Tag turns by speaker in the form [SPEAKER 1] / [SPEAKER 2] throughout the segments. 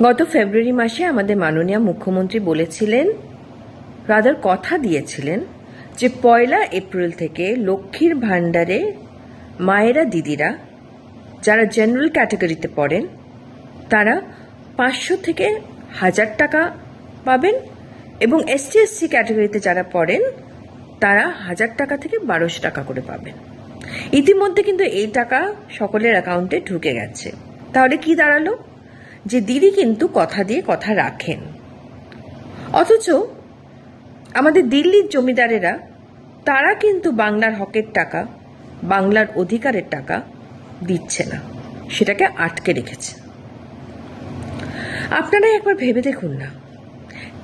[SPEAKER 1] গত ফেব্রুয়ারি মাসে আমাদের মাননীয় মুখ্যমন্ত্রী বলেছিলেন রাদার কথা দিয়েছিলেন যে পয়লা এপ্রিল থেকে লক্ষ্মীর ভাণ্ডারে মায়েরা দিদিরা যারা জেনারেল ক্যাটাগরিতে পড়েন, তারা পাঁচশো থেকে হাজার টাকা পাবেন এবং এসটি এসসি ক্যাটাগরিতে যারা পড়েন, তারা হাজার টাকা থেকে বারোশো টাকা করে পাবেন। ইতিমধ্যে কিন্তু এই টাকা সকলের অ্যাকাউন্টে ঢুকে গেছে। তাহলে কি দাঁড়াল? যে দিদি কিন্তু কথা দিয়ে কথা রাখেন। অথচ আমাদের দিল্লির জমিদারেরা, তারা কিন্তু বাংলার হকের টাকা, বাংলার অধিকারের টাকা দিচ্ছে না। সেটাকে আটকে রেখেছে। আপনারা একবার ভেবে দেখুন না,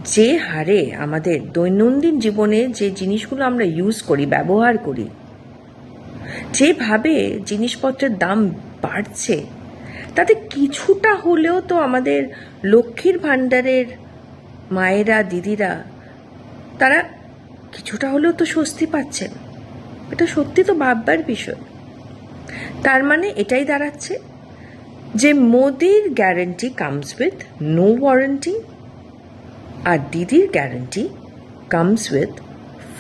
[SPEAKER 1] যে হারে আমাদের দৈনন্দিন জীবনে যে জিনিসগুলো আমরা ইউজ করি, ব্যবহার করি, যেভাবে জিনিসপত্রের দাম বাড়ছে তাতে কিছুটা হলেও তো আমাদের লক্ষ্মীর ভাণ্ডারের মায়েরা, দিদিরা, তারা কিছুটা হলেও তো স্বস্তি পাচ্ছেন। এটা সত্যি তো ভাববার বিষয়। তার মানে এটাই দাঁড়াচ্ছে যে মোদির guarantee comes with no warranty আর দিদির guarantee comes with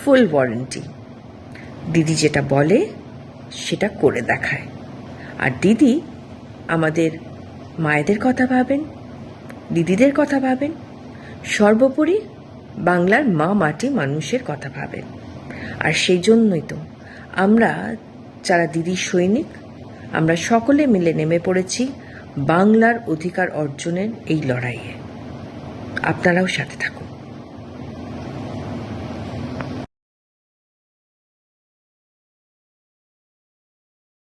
[SPEAKER 1] full warranty Didi যেটা বলে সেটা করে দেখায়। আর দিদি আমাদের মায়েদের কথা ভাবেন, দিদিদের কথা ভাবেন, সর্বোপরি বাংলার মা মাটি মানুষের কথা ভাবেন। আর সেই জন্যই তো আমরা যারা দিদির সৈনিক, আমরা সকলে মিলে নেমে পড়েছি বাংলার অধিকার অর্জনের এই লড়াইয়ে। আপনারাও সাথে থাকুন।